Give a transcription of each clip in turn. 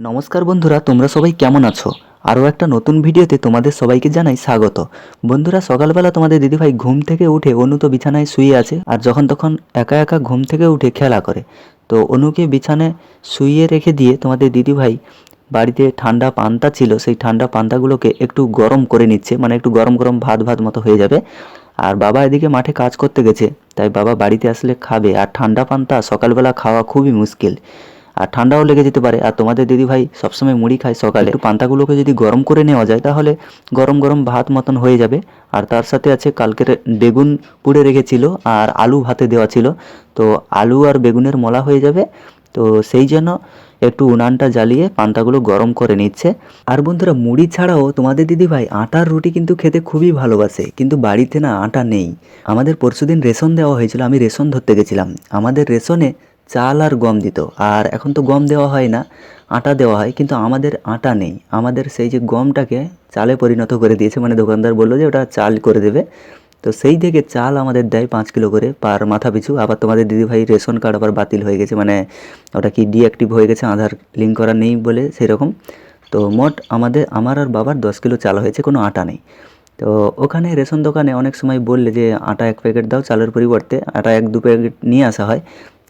নমস্কার বন্ধুরা, তোমরা সবাই কেমন আছো? আরও একটা নতুন ভিডিওতে তোমাদের সবাইকে জানাই স্বাগত। বন্ধুরা, সকালবেলা তোমাদের দিদিভাই ঘুম থেকে উঠে অনু তো বিছানায় শুয়ে আছে আর যখন তখন একা একা ঘুম থেকে উঠে খেলা করে। তো অনুকে বিছানায় শুইয়ে রেখে দিয়ে তোমাদের দিদিভাই বাড়িতে ঠান্ডা পান্তা ছিল, সেই ঠান্ডা পান্তাগুলোকে একটু গরম করে নিচ্ছে মানে একটু গরম গরম ভাত ভাত মতো হয়ে যাবে। আর বাবা এদিকে মাঠে কাজ করতে গেছে, তাই বাবা বাড়িতে আসলে খাবে। আর ঠান্ডা পান্তা সকালবেলা খাওয়া খুবই মুশকিল। আর ঠান্ডাও লেগে যেতে পারে। আর তোমাদের দিদিভাই সবসময় মুড়ি খায় সকালে। একটু পান্তাগুলোকে যদি গরম করে নেওয়া যায়, তাহলে গরম গরম ভাত মতন হয়ে যাবে। আর তার সাথে আছে কালকের বেগুন পুড়ে রেখেছিল আর আলু ভাতে দেওয়া ছিল। তো আলু আর বেগুনের মলা হয়ে যাবে। তো সেই জন্য একটু উনানটা জ্বালিয়ে পান্তাগুলো গরম করে নিচ্ছে। আর বন্ধুরা, মুড়ি ছাড়াও তোমাদের দিদিভাই আটার রুটি কিন্তু খেতে খুবই ভালোবাসে। কিন্তু বাড়িতে না আটা নেই। আমাদের পরশুদিন রেশন দেওয়া হয়েছিল। আমি রেশন ধরতে গেছিলাম। আমাদের রেশনে চাল আর গম দিত। আর এখন তো গম দেওয়া হয় না, আটা দেওয়া হয়, কিন্তু আমাদের আটা নেই। আমাদের সেই যে গমটাকে চালে পরিণত করে দিয়েছে মানে দোকানদার বলল যে ওটা চাল করে দেবে। তো সেই থেকে চাল আমাদের দেয় পাঁচ কিলো করে পার মাথা পিছু। আবার তোমাদের দিদিভাই রেশন কার্ড আবার বাতিল হয়ে গেছে মানে ওটা কি ডিঅ্যাক্টিভ হয়ে গেছে, আধার লিঙ্ক করা নেই বলে সেরকম। তো মোট আমাদের, আমার আর বাবার দশ কিলো চাল হয়েছে, কোনো আটা নেই। তো ওখানে রেশন দোকানে অনেক সময় বললে যে, আটা এক প্যাকেট দাও চালের পরিবর্তে, আটা এক দু প্যাকেট নিয়ে আসা হয়।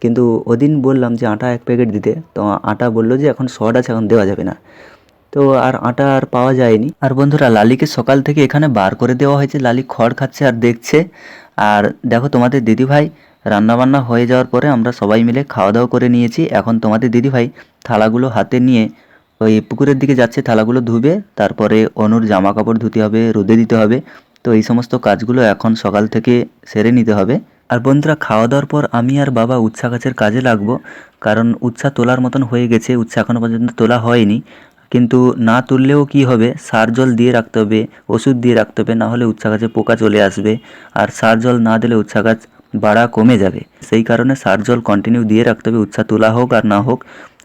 কিন্তু ওদিন বললাম যে আটা এক প্যাকেট দিতে, তো আটা বলল যে এখন শর্ট আছে, এখন দেওয়া যাবে না। তো আর আটা আর পাওয়া যায়নি। আর বন্ধুরা, লালিকে সকাল থেকে এখানে বার করে দেওয়া হয়েছে। লালি খড় খাচ্ছে আর দেখছে। আর দেখো তোমাদের দিদিভাই রান্নাবান্না হয়ে যাওয়ার পরে আমরা সবাই মিলে খাওয়া দাওয়া করে নিয়েছি। এখন তোমাদের দিদিভাই থালাগুলো হাতে নিয়ে ওই পুকুরের দিকে যাচ্ছে, থালাগুলো ধুবে। তারপরে অনুর জামা কাপড় ধুতে হবে, রোদে দিতে হবে। তো এই সমস্ত কাজগুলো এখন সকাল থেকে সেরে নিতে হবে। আর বন্ধুরা খাওয়া দাওয়ার পর আমি আর বাবা উচ্ছা গাছের কাজে লাগবো, কারণ উচ্ছা তোলার মতন হয়ে গেছে উচ্ছা এখনও পর্যন্ত তোলা হয়নি। কিন্তু না তুললেও কি হবে? সার জল দিয়ে রাখতে হবে, ওষুধ দিয়ে রাখতে হবে, না হলে উচ্ছা গাছে পোকা চলে আসবে। আর সার জল না দিলে উচ্ছা গাছ বাড়া কমে যাবে। সেই কারণে সার জল কন্টিনিউ দিয়ে রাখতে হবে উচ্ছা তোলা হোক আর না হোক।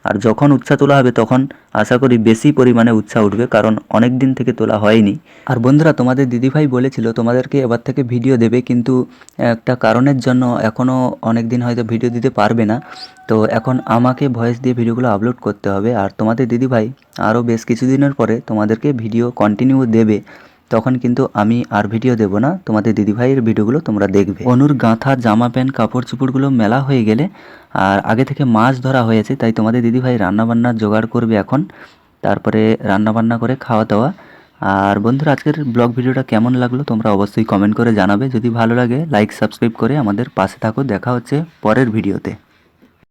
আর যখন উচ্ছা তোলা হবে তখন আশা করি বেশি পরিমাণে উচ্ছা উঠবে, কারণ অনেক দিন থেকে তোলা হয়নি। আর বন্ধুরা, তোমাদের দিদিভাই বলেছিল, তোমাদেরকে এবার থেকে ভিডিও দেবে, কিন্তু একটা কারণের জন্য এখনও অনেক দিন হয়তো ভিডিও দিতে পারবে না। তো এখন আমাকে ভয়েস দিয়ে ভিডিওগুলো আপলোড করতে হবে। আর তোমাদের দিদিভাই আরও বেশ কিছুদিনের পরে তোমাদেরকে ভিডিও কন্টিনিউ দেবে। তখন কিন্তু আমি আর ভিডিও দেব না। তোমাদের দিদিভাইয়ের ভিডিওগুলো তোমরা দেখবে। অনুর গাঁথা জামা প্যান্ট কাপড় চোপড়গুলো মেলা হয়ে গেলে আর আগে থেকে মাছ ধরা হয়েছে, তাই তোমাদের দিদিভাই রান্নাবান্না জোগাড় করবে এখন। তারপরে রান্নাবান্না করে খাওয়া দাওয়া আর বন্ধুরা, আজকের ব্লগ ভিডিওটা কেমন লাগল তোমরা অবশ্যই কমেন্ট করে জানাবে। যদি ভালো লাগে লাইক সাবস্ক্রাইব করে আমাদের পাশে থাকো। দেখা হচ্ছে পরের ভিডিওতে।